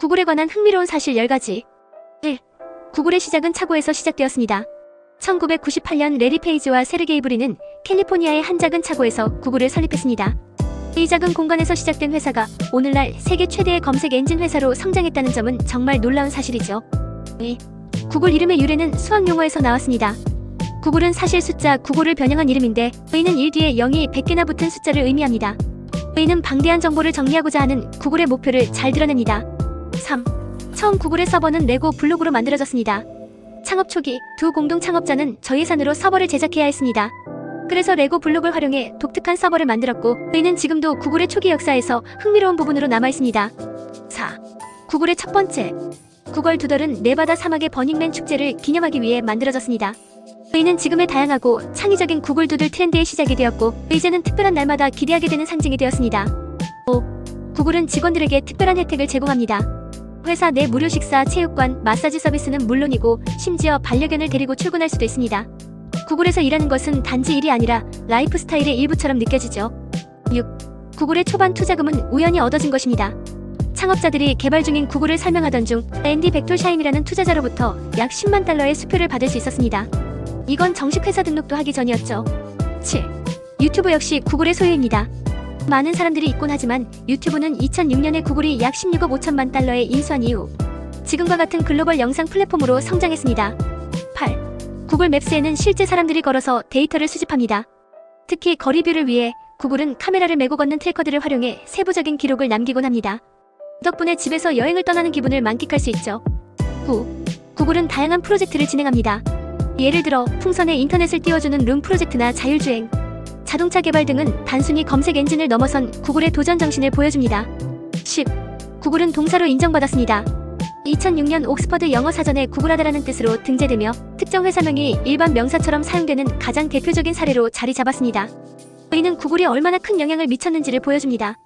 구글에 관한 흥미로운 사실 10가지. 1. 구글의 시작은 차고에서 시작되었습니다. 1998년 레리 페이지와 세르게이 브리는 캘리포니아의 한 작은 차고에서 구글을 설립했습니다. 이 작은 공간에서 시작된 회사가 오늘날 세계 최대의 검색 엔진 회사로 성장했다는 점은 정말 놀라운 사실이죠. 2. 구글 이름의 유래는 수학 용어에서 나왔습니다. 구글은 사실 숫자 9고를 변형한 이름인데 의는 1 뒤에 0이 100개나 붙은 숫자를 의미합니다. 의는 방대한 정보를 정리하고자 하는 구글의 목표를 잘 드러냅니다. 3. 처음 구글의 서버는 레고 블록으로 만들어졌습니다. 창업 초기 두 공동 창업자는 저예산으로 서버를 제작해야 했습니다. 그래서 레고 블록을 활용해 독특한 서버를 만들었고 의는 지금도 구글의 초기 역사에서 흥미로운 부분으로 남아 있습니다. 4. 구글의 첫 번째 구걸 두덜은 네바다 사막의 버닝맨 축제를 기념하기 위해 만들어졌습니다. 의는 지금의 다양하고 창의적인 구글 두들 트렌드의 시작이 되었고 이제는 특별한 날마다 기대하게 되는 상징이 되었습니다. 5. 구글은 직원들에게 특별한 혜택을 제공합니다. 회사 내 무료 식사, 체육관, 마사지 서비스는 물론이고 심지어 반려견을 데리고 출근할 수도 있습니다. 구글에서 일하는 것은 단지 일이 아니라 라이프 스타일의 일부처럼 느껴지죠. 6. 구글의 초반 투자금은 우연히 얻어진 것입니다. 창업자들이 개발 중인 구글을 설명하던 중 앤디 벡톨샤임이라는 투자자로부터 약 10만 달러의 수표를 받을 수 있었습니다. 이건 정식 회사 등록도 하기 전이었죠. 7. 유튜브 역시 구글의 소유입니다. 많은 사람들이 있곤 하지만 유튜브는 2006년에 구글이 약 16억 5천만 달러에 인수한 이후 지금과 같은 글로벌 영상 플랫폼으로 성장했습니다. 8. 구글 맵스에는 실제 사람들이 걸어서 데이터를 수집합니다. 특히 거리뷰를 위해 구글은 카메라를 메고 걷는 트래커들을 활용해 세부적인 기록을 남기곤 합니다. 덕분에 집에서 여행을 떠나는 기분을 만끽할 수 있죠. 9. 구글은 다양한 프로젝트를 진행합니다. 예를 들어 풍선에 인터넷을 띄워주는 룸 프로젝트나 자율주행, 자동차 개발 등은 단순히 검색 엔진을 넘어선 구글의 도전 정신을 보여줍니다. 10. 구글은 동사로 인정받았습니다. 2006년 옥스퍼드 영어 사전에 구글하다라는 뜻으로 등재되며 특정 회사명이 일반 명사처럼 사용되는 가장 대표적인 사례로 자리 잡았습니다. 이는 구글이 얼마나 큰 영향을 미쳤는지를 보여줍니다.